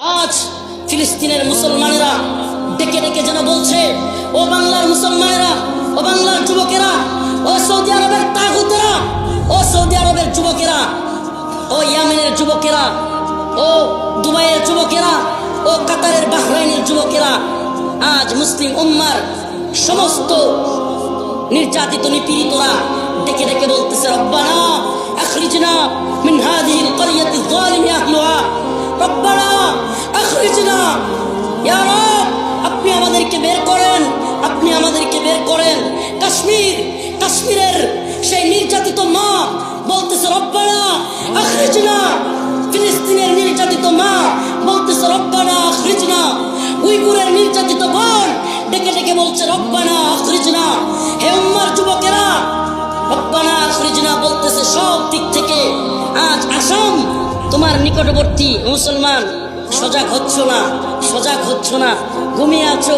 আজ ফিলিস্তিনের মুসলমানেরা ডেকে ডেকে যেন বলছে, ও বাংলার মুসলমানেরা, ও বাংলার যুবকেরা, ও সৌদি আরবের তাগুতেরা, ও সৌদি আরবের যুবকেরা, ও ইয়ামেনের যুবকেরা, ও দুবাইয়ের যুবকেরা, ও কাতারের বাহরাইনের যুবকেরা, আজ মুসলিম উম্মার সমস্ত নির্যাতিত, নিপীড়িতরা ডেকে ডেকে বলতেছে, রব্বানা, আখরিজনা মিন হাদিহিল ক্বরিয়াতি যালিমি আপনি আমাদেরকে বের করেন, আপনি আমাদেরকে বের করেন। কাশ্মীর, কাশ্মীরের সেই নির্যাতিত মা বলতেছে, রব্বানা আখরিজনা ফিলিস্তিনের নির্যাতিত মা বলতেছে, রব্বানা আখরিজনা। উইগুরের নির্যাতিত বোন ডেকে ডেকে বলছে, রব্বানা আখরিজনা। হে উম্মার যুবকেরা, রব্বানা আখরিজনা বলতেছে, সব দিক থেকে আজ আসাম তোমার নিকটবর্তী মুসলমান। সজাগ হচ্ছ না সজাগ হচ্ছ না ঘুমিয়ে আছো।